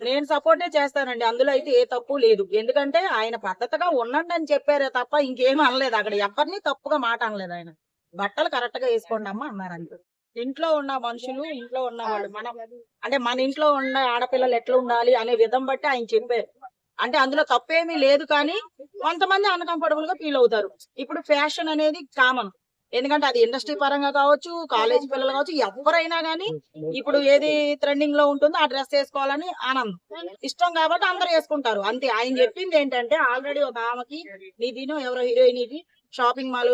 నేను సపోర్టే చేస్తానండి. అందులో అయితే ఏ తప్పు లేదు. ఎందుకంటే ఆయన పద్ధతిగా ఉండండి అని చెప్పారే తప్ప ఇంకేం అనలేదు. అక్కడ ఎవరిని తప్పుగా మాట అనలేదు ఆయన. బట్టలు కరెక్ట్గా వేసుకోండి అమ్మా అన్నారు అంతే. ఇంట్లో ఉన్న మనుషులు ఇంట్లో ఉన్న వాళ్ళు మనం అంటే మన ఇంట్లో ఉన్న ఆడపిల్లలు ఎట్లా ఉండాలి అనే విధం బట్టి ఆయన చెప్పారు. అంటే అందులో తప్పేమీ లేదు కానీ కొంతమంది అన్కంఫర్టబుల్గా ఫీల్ అవుతారు. ఇప్పుడు ఫ్యాషన్ అనేది కామన్ ఎందుకంటే అది ఇండస్ట్రీ పరంగా కావచ్చు కాలేజ్ పిల్లలు కావచ్చు ఎవరైనా గానీ ఇప్పుడు ఏది ట్రెండింగ్లో ఉంటుందో ఆ డ్రెస్ వేసుకోవాలని ఆనందం. ఇష్టం కాబట్టి అందరు వేసుకుంటారు. అంతే. ఆయన చెప్పింది ఏంటంటే ఆల్రెడీ ఒక ఆమెకి నిధినో ఎవరో హీరోయిన్ ఇది షాపింగ్ మాల్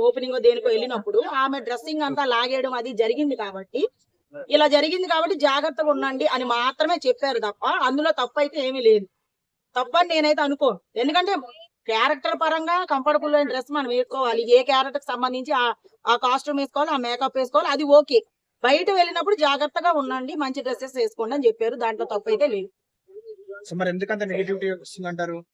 ఓపెనింగ్ దేనికో వెళ్ళినప్పుడు ఆమె డ్రెస్సింగ్ అంతా లాగేయడం అది జరిగింది కాబట్టి ఇలా జరిగింది కాబట్టి జాగ్రత్తగా ఉండండి అని మాత్రమే చెప్పారు తప్ప అందులో తప్పు అయితే ఏమీ లేదు. తప్పని అని నేనైతే అనుకో ఎందుకంటే క్యారెక్టర్ పరంగా కంఫర్టబుల్ అయిన డ్రెస్ మనం వేసుకోవాలి. ఏ క్యారెక్టర్ సంబంధించి ఆ- కాస్ట్యూమ్ వేసుకోవాలి ఆ మేకప్ వేసుకోవాలి అది ఓకే. బయట వెళ్ళినప్పుడు జాగ్రత్తగా ఉండండి మంచి డ్రెస్సెస్ వేసుకోండి అని చెప్పారు. దాంట్లో తప్పు అయితే లేదు. సో మరి ఎందుకంత నెగిటివిటీ వస్తుంది అంటారు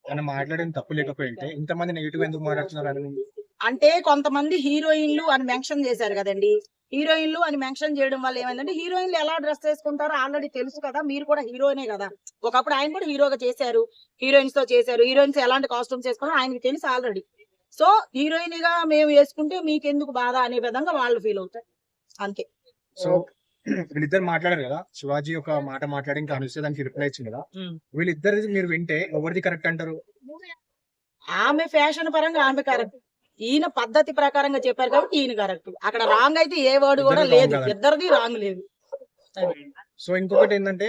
తప్పు లేకపోయింటే ఇంతమంది నెగిటివ్ ఎందుకు మాట్లాడుతున్నారు? అంటే కొంతమంది హీరోయిన్లు అని మెన్షన్ చేశారు కదండి. హీరోయిన్లు అని మెన్షన్ చేయడం వల్ల ఏమైందంటే హీరోయిన్లు ఎలా డ్రెస్ వేసుకుంటారో ఆల్రెడీ తెలుసు కదా మీరు కూడా హీరోనే కదా. ఒకప్పుడు ఆయన కూడా హీరోగా చేశారు హీరోయిన్స్తో చేశారు హీరోయిన్స్ ఎలాంటి కాస్ట్యూమ్స్ వేసుకున్నారో ఆయనకి తెలుసు ఆల్రెడీ. సో హీరోయిన్గా మేము వేసుకుంటే మీకెందుకు బాధ అనే విధంగా వాళ్ళు ఫీల్ అవుతారు. అంతే. సో వీళ్ళిద్దరు మాట్లాడారు కదా శివాజీ ఒక మాట మాట్లాడి ఇంకా అనుష్క దానికి రిప్లై ఇచ్చింది కదా. ఉమ్. వీళ్ళిద్దరిది మీరు వింటే ఎవరిది కరెక్ట్ అంటారు? ఆమె ఫ్యాషన్ పరంగా ఆమె కరెక్ట్ ఈయన పద్ధతి ప్రకారంగా చెప్పారు కాబట్టి ఈయన కరెక్ట్ అక్కడ రాంగ్ అయితే ఏ వర్డ్ కూడా లేదు. ఇద్దరిది రాంగ్ లేదు. సో ఇంకొకటి ఏంటంటే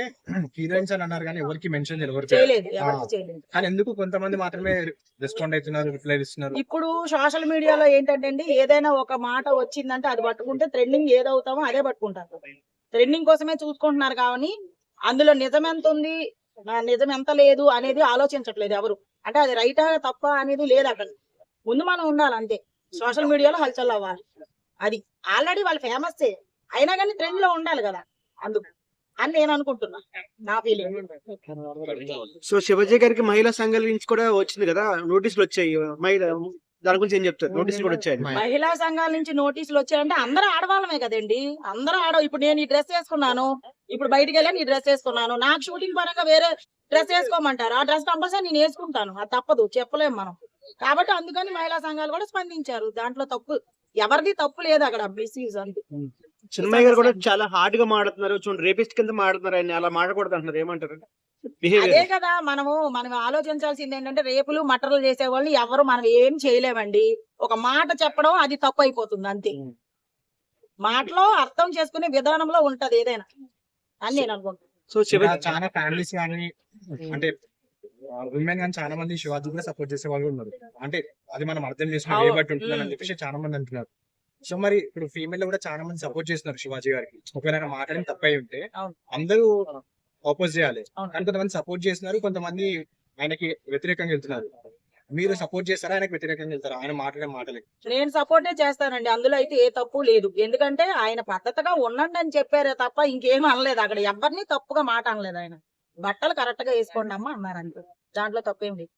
హీరోయిన్స్ అని అన్నారు కానీ ఎవరికి మెన్షన్ చేయలేదు కానీ ఎందుకు కొంతమంది మాత్రమే రెస్పాండ్ అవుతున్నారు రిప్లై ఇస్తున్నారు ఇప్పుడు సోషల్ మీడియాలో ఏంటంటే అండి ఏదైనా ఒక మాట వచ్చిందంటే అది పట్టుకుంటే ట్రెండింగ్ ఏదవుతామో అదే పట్టుకుంటారు. ట్రెండింగ్ కోసమే చూసుకుంటున్నారు కానీ అందులో నిజం ఎంత ఉంది నిజం ఎంత లేదు అనేది ఆలోచించట్లేదు ఎవరు. అంటే అది రైటా తప్ప అనేది లేదు అక్కడ. ముందు మనం ఉండాలి అంతే. సోషల్ మీడియాలో హల్చల్ అవ్వాలి. అది ఆల్రెడీ వాళ్ళు ఫేమస్ అయినా కానీ ట్రెండ్లో ఉండాలి కదా అందుకు. అని నేను అనుకుంటున్నా నా ఫీలింగ్ సో శివజీ గారికి మహిళా సంఘాల నుంచి కూడా వచ్చింది కదా నోటీసులు వచ్చాయి. మహిళ దాని గురించి ఏం చెప్తారు? నోటీసులు కూడా వచ్చాయి. మహిళా సంఘాల నుంచి నోటీసులు వచ్చాయంటే అందరూ ఆడవాళ్ళమే కదండి. అందరూ ఆడ ఇప్పుడు నేను ఈ డ్రెస్ వేసుకున్నాను ఇప్పుడు బయటికి వెళ్ళాను ఈ డ్రెస్ వేసుకున్నాను. నాకు షూటింగ్ పరంగా వేరే డ్రెస్ వేసుకోమంటారు. ఆ డ్రెస్ కంపల్సరీ నేను వేసుకుంటాను. అది తప్పదు చెప్పలేం మనం. కాబట్టి అందుకని మహిళా సంఘాలు కూడా స్పందించారు. దాంట్లో తప్పు ఎవరిది తప్పు లేదు అక్కడ మిస్యూజ్ అంతే చిన్మయ్య గారు కూడా చాలా హార్డ్గా మాడుతున్నారు చూడండి రేపిస్ట్ కింద మాడుతున్నారు ఆయన అలా మాడకూడదు అంటున్నారు ఏమంటారు అదే కదా మనము మనం ఆలోచించాల్సింది ఏంటంటే రేపులు మటర్లు చేసే వాళ్ళు ఎవరు మనం ఏం చేయలేమండి. ఒక మాట చెప్పడం అది తప్పు అయిపోతుంది అంతే. మాటలో అర్థం చేసుకునే విధానంలో ఉంటది ఏదైనా. అని నేను అనుకుంటున్నాను సో చాలా ఫ్యామిలీస్ కానీ అంటే విమెన్ కానీ చాలా మంది శివాజీ కూడా సపోర్ట్ చేసే వాళ్ళు ఉన్నారు. అంటే అది మనం అర్థం చేసుకున్నాం ఏ. బట్టి ఉంటుందని ఉమ్. చెప్పేసి చాలా మంది అంటున్నారు. సో మరి ఇప్పుడు ఫీమేల్ కూడా చాలా మంది సపోర్ట్ చేస్తున్నారు శివాజీ గారికి. ఒకవేళ ఆయన మాట్లాడిన తప్పై ఉంటే. అందరూ ఆపోజ్ చేయాలి. కానీ కొంతమంది సపోర్ట్ చేస్తున్నారు కొంతమంది ఆయనకి వ్యతిరేకంగా వెళ్తున్నారు. మీరు సపోర్ట్ చేస్తారా? ఆయనకి వ్యతిరేకంగా వెళ్తారా? ఆయన మాట్లాడే మాటలకి. నేను సపోర్టే చేస్తానండి. అందులో అయితే ఏ తప్పు లేదు. ఎందుకంటే ఆయన పద్ధతిగా ఉండండి అని చెప్పారే తప్ప ఇంకేం అనలేదు. అక్కడ ఎవరిని తప్పుగా మాట అనలేదు ఆయన. బట్టలు కరెక్ట్గా వేసుకోండి అమ్మా అన్నారు అంతే దాంట్లో తప్పేం లేదు.